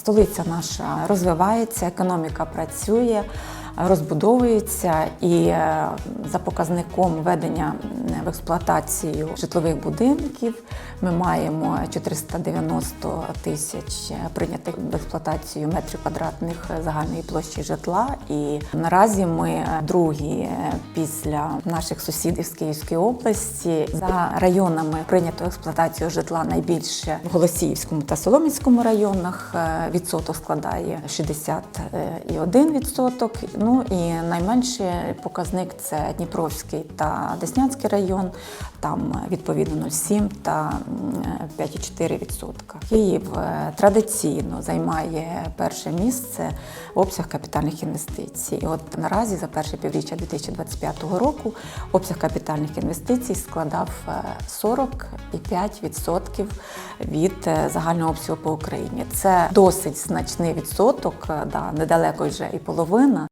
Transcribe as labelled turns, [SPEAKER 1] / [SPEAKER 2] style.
[SPEAKER 1] Столиця наша розвивається, економіка працює, розбудовується і е, за показником введення в експлуатацію житлових будинків ми маємо 490 тисяч прийнятих в експлуатацію метрів квадратних загальної площі житла. І наразі ми другі після наших сусідів з Київської області за районами прийнято експлуатацію житла найбільше в Голосіївському та Соломінському районах. Е, Відсоток складає 61%. Ну і найменший показник це Дніпровський та Деснянський район. Там відповідно 0,7 та м, 5,4%. Київ е, традиційно займає перше місце в обсяг капітальних інвестицій. І От наразі за перше півріччя 2025 року обсяг капітальних інвестицій складав е, 45% від е, загального обсягу по Україні. Це досить значний відсоток, е, да, недалеко вже і половина.